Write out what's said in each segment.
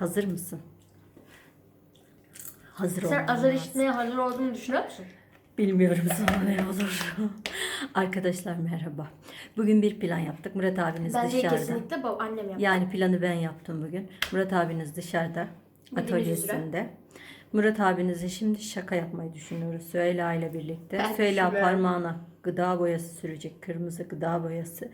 Hazır mısın? Hazır Sen olman azar lazım. işitmeye hazır olduğunu düşünüyor musun? Bilmiyorum sana ne olur. Arkadaşlar merhaba. Bugün bir plan yaptık. Murat abiniz Bence dışarıda. kesinlikle baba annem yaptı. Yani planı ben yaptım bugün. Murat abiniz dışarıda Bildiğiniz atölyesinde. Murat abinize şimdi şaka yapmayı düşünüyoruz. Süheyla ile birlikte. Ben Süheyla düşünmüyorum. parmağına gıda boyası sürecek. Kırmızı gıda boyası.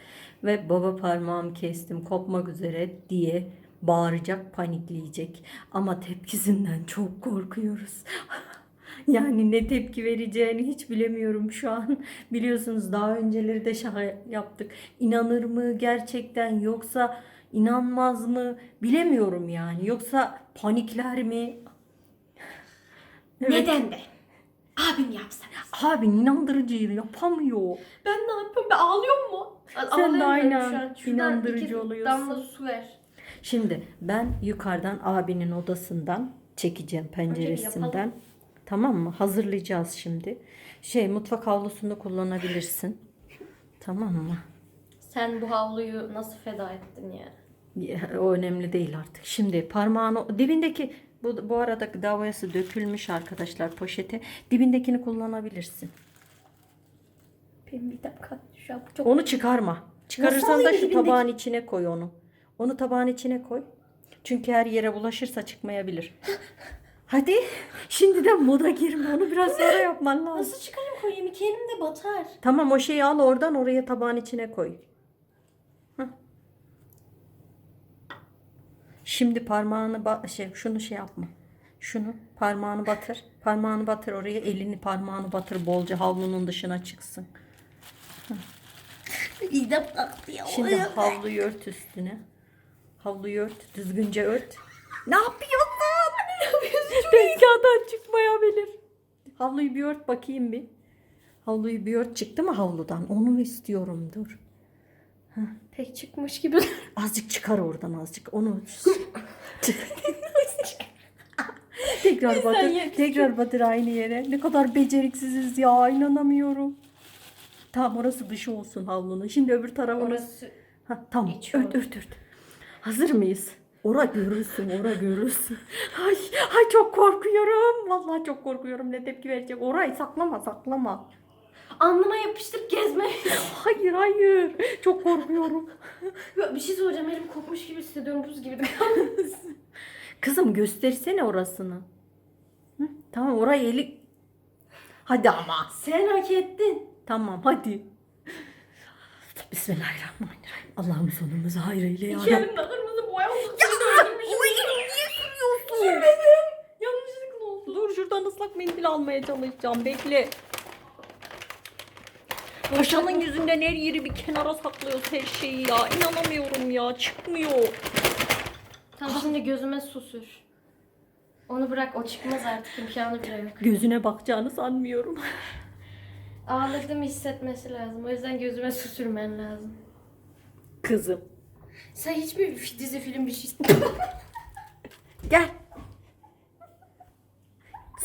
Ve baba parmağımı kestim kopmak üzere diye bağıracak, panikleyecek. Ama tepkisinden çok korkuyoruz. Yani ne tepki vereceğini hiç bilemiyorum şu an. Biliyorsunuz daha önceleri de şaka yaptık. İnanır mı gerçekten yoksa inanmaz mı bilemiyorum yani. Yoksa panikler mi? Evet. Neden be? Abim yapsana. Abi inandırıcı yapamıyor. Ben ne yapıyorum? Ben ağlıyor mu? Sen de aynen inandırıcı oluyorsun. Damla su ver. Şimdi ben yukarıdan abinin odasından çekeceğim penceresinden. Tamam mı? Hazırlayacağız şimdi. Şey mutfak havlusunu kullanabilirsin. Tamam mı? Sen bu havluyu nasıl feda ettin ya? Ya, O önemli değil artık. Şimdi parmağını dibindeki bu, bu arada gıda boyası dökülmüş arkadaşlar poşete. Dibindekini kullanabilirsin. Benim bir dakika. Şu an çok... Onu çıkarma. Çıkarırsan da şu tabağın içine koy onu. Onu tabağın içine koy. Çünkü her yere bulaşırsa çıkmayabilir. Hadi şimdiden moda girme. Onu biraz sonra yapman lazım. Nasıl çıkarayım koyayım? İki elim de batar. Tamam o şeyi al oradan oraya tabağın içine koy. Şimdi parmağını ba- şey şunu şey yapma. Şunu parmağını batır. Parmağını batır oraya elini parmağını batır bolca havlunun dışına çıksın. Ya. Şimdi havluyu ört üstüne. Havluyu ört. Düzgünce ört. Ne yapıyorsun? Ne yapıyorsun? Tezgahdan çıkmayabilir. Havluyu bir ört bakayım bir. Havluyu bir ört çıktı mı havludan? Onu istiyorum dur. Pek çıkmış gibi. Azıcık çıkar oradan azıcık. Onu tekrar batır. Tekrar batır aynı yere. Ne kadar beceriksiziz ya. inanamıyorum. Tamam orası dışı olsun havlunun. Şimdi öbür tarafını. Orası Ha, tamam. İçi Ört ört ört. Hazır mıyız? Ora görürsün, ora görürsün. Ay, ay çok korkuyorum. Vallahi çok korkuyorum. Ne tepki verecek? Orayı saklama, saklama. alnıma yapıştırıp gezme. Hayır, hayır. Çok korkuyorum. Ya bir şey soracağım. Elim kopmuş gibi hissediyorum. Buz gibi. Kızım göstersene orasını. Hı? Tamam, orayı eli... Hadi ama. Sen hak ettin. Tamam, hadi. Bismillahirrahmanirrahim. Allah'ım sonumuzu hayırlı ya. İki elimde kırmızı boya oldu. De öldürmüşüm. niye sürüyorsun? Sürmedim. Yanlışlıkla oldu. Dur şuradan ıslak mendil almaya çalışacağım. Bekle. Paşanın yüzünden her yeri bir kenara saklıyoruz her şeyi ya. İnanamıyorum ya. Çıkmıyor. Tamam şimdi gözüme su sür. Onu bırak o çıkmaz artık imkanı bile yok. Gözüne bakacağını sanmıyorum. Ağladığımı hissetmesi lazım. O yüzden gözüme su sürmen lazım. Kızım. Sen hiçbir dizi film bir şey Gel.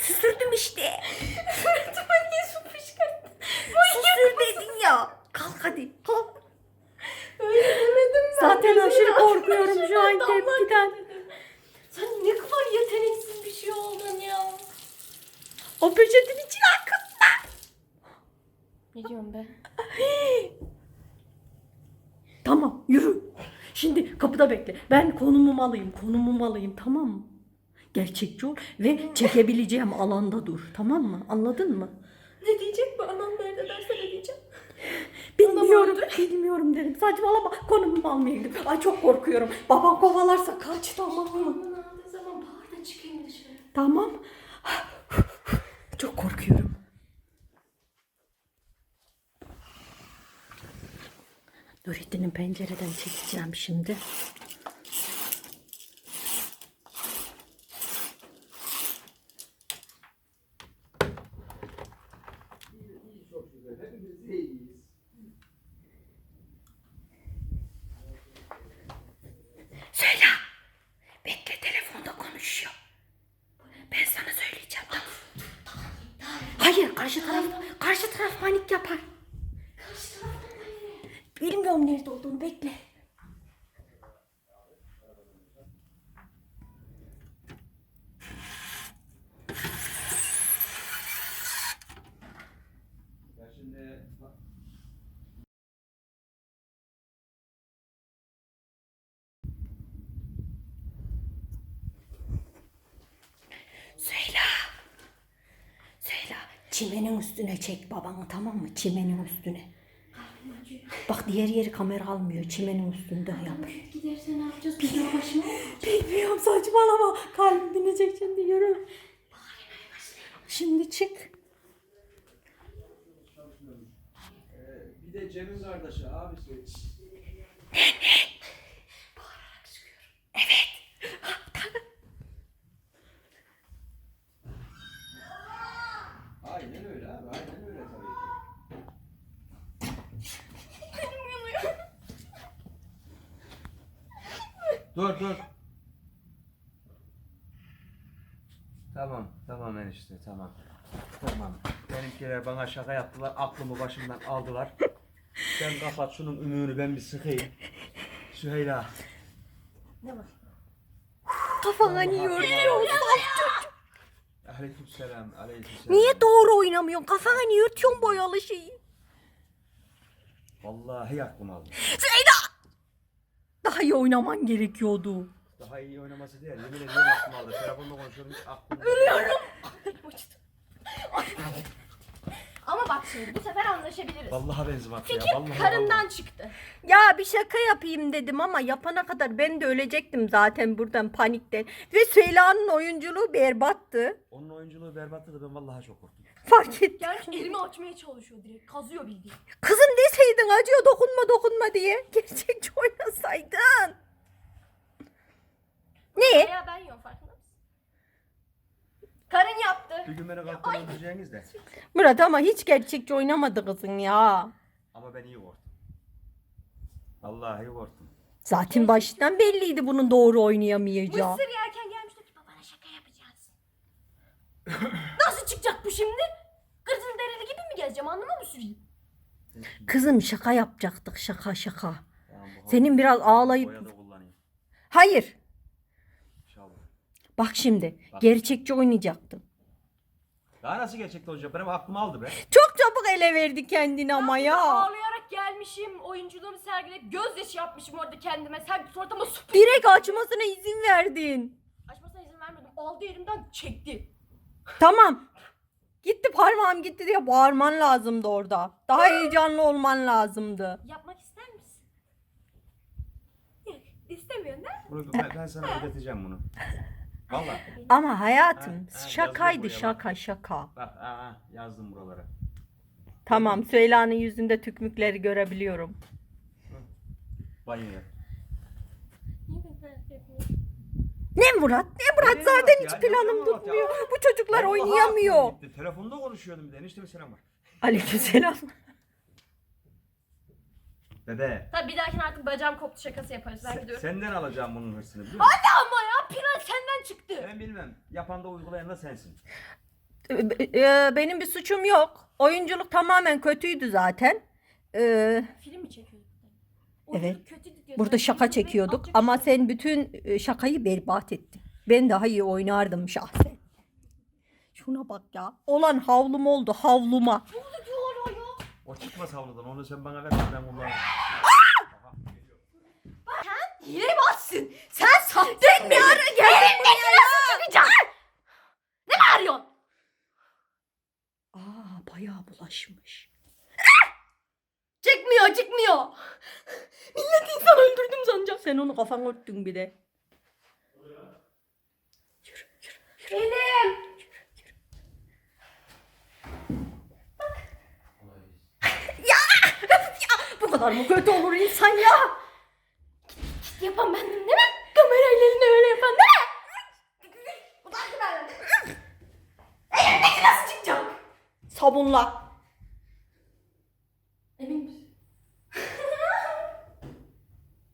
Sürdüm işte. Suratıma niye su fışkırttın? Sür dedin ya. Kalk hadi. Kalk. Öyle demedim ben. Zaten Gözümün aşırı korkuyorum şu an damlar tepkiden. dedim. Sen ne kadar yeteneksiz bir şey oldun ya. O akıtma. Ne diyorsun be? Tamam yürü. Şimdi kapıda bekle. Ben konumumu alayım. Konumumu alayım tamam mı? Gerçekçi ol ve çekebileceğim alanda dur. Tamam mı? Anladın mı? Ne diyecek bu anam nerede derse ne diyeceğim? Bilmiyorum. Bilmiyorum dedim. Saçmalama. Konumumu almaya gidiyorum. Ay çok korkuyorum. Babam kovalarsa kaç tamam mı? Zaman bağır da çıkayım dışarı. Tamam. Çok korkuyorum. Nurettin'in pencereden çekeceğim şimdi. Söyle. Bekle telefonda konuşuyor. Ben sana söyleyeceğim. Hayır karşı taraf karşı taraf panik yapar. Benim göm nerede olduğunu bekle. Söyle. Söyle. Çimenin üstüne çek babanı tamam mı? Çimenin üstüne. Bak diğer yeri kamera almıyor. Çimenin üstünde yap. Giderse ne yapacağız? Bir başıma. Bilmiyorum saçmalama. Kalbim dinleyecek şimdi yürü. Şimdi çık. Bir de Cem'in kardeşi abisi. Aynen öyle abi, aynen öyle tabii ki. Dur dur. Tamam, tamam enişte, tamam. Tamam. Benimkiler bana şaka yaptılar, aklımı başımdan aldılar. Sen kapat şunun ümüğünü ben bir sıkayım. Süheyla. Ne var? Kafana niye örtüyorsun? Aleykümselam, aleykümselam. Niye doğru oynamıyorsun? Kafana niye örtüyorsun boyalı şeyi? Vallahi aklım aldı. Daha iyi oynaman gerekiyordu. Daha iyi oynaması değil, yemin ediyorum aklım aldı. Telefonla konuşuyorum, hiç aklım Ama bak şimdi bu sefer anlaşabiliriz. Vallahi benzin attı ya, Fikir vallahi. karından çıktı. Ya bir şaka yapayım dedim ama yapana kadar ben de ölecektim zaten buradan panikten. Ve Süheyla'nın oyunculuğu berbattı. Onun oyunculuğu berbattı da ben vallahi çok korktum. Fark ettim. Gelmiş elimi açmaya çalışıyor direkt. Kazıyor bildiğin. Kızım deseydin acıyor dokunma dokunma diye. Gerçekçi oynasaydın. Ne? Veya ben yiyorum farkında mısın? Karın yaptı. Bir gün beni kalktan öldüreceğiniz de. Murat ama hiç gerçekçi oynamadı kızın ya. Ama ben iyi korktum. Vallahi iyi korktum. Zaten baştan belliydi bunun doğru oynayamayacağı. Mısır yerken gelmiş dedi ki babana şaka yapacağız. Nasıl çıkacak bu şimdi? Kırtın dereli gibi mi gezeceğim anlama mı süreyim? Kızım şaka yapacaktık şaka şaka. Senin biraz ağlayıp-. Hayır. İnşallah. Bak şimdi Bak. gerçekçi oynayacaktın. Daha nasıl gerçekte olacak? Benim aklım aldı be. Çok çabuk ele verdi kendini ama ya. Ağlayarak gelmişim. Oyunculuğumu sergileyip gözyaşı yapmışım orada kendime. Sen suratıma su Direkt açmasına izin verdin. Açmasına izin vermedim. Aldı elimden çekti. Tamam. Gitti parmağım gitti diye bağırman lazımdı orada. Daha heyecanlı olman lazımdı. Yapmak ister misin? Yok, İstemiyorsun değil mi? Bunu, ben, ben sana ödeteceğim bunu. Vallahi. Ama hayatım Ha, ha, şakaydı yazdım buraya bak. şaka şaka. Bak aa, yazdım buralara. Tamam Süheyla'nın yüzünde tükmükleri görebiliyorum. Banyo yap. Niye ben böyle yapıyorum? Ne Murat? Ne Murat Ne zaten Murat hiç ya? planım Ne Murat ya? tutmuyor. Bu çocuklar Vallahi oynayamıyor. aklım gitti. Telefonda konuşuyordum bir de. Enişteme selam var. Aleykümselam. Bebe. Tabii bir dahakine artık bacağım koptu şakası yaparız. Ben Sen, gidiyorum. senden alacağım bunun hırsını biliyor musun? Ama ya plan senden çıktı. Ben bilmem. Yapan da uygulayan da sensin. Ee, Benim bir suçum yok. Oyunculuk tamamen kötüydü zaten. Ee, Film mi Evet. Kötü diyor. Burada Sen şaka çekiyorduk ama sen bütün e, şakayı berbat ettin. Ben daha iyi oynardım şahsen. Şuna bak ya. Olan havlum oldu havluma. yok. Ne oldu diyor hala ya? O çıkmaz havludan. Onu sen bana ver. Ben kullanırım. Hile mi atsın? Sen sattın bir ara geldin buraya ya. çıkacaksın? Ne bağırıyorsun? Aa bayağı bulaşmış. Çıkmıyor çıkmıyor. Millet insan öldürdüm sanacak. Sen onu kafan örttün bir de. Elim. Bu kadar mı kötü olur insan ya? Yapan bendim değil mi? Kamerayla eline öyle yapan değil mi? Utandı benden. Elimdeki nasıl çıkacak? Sabunla.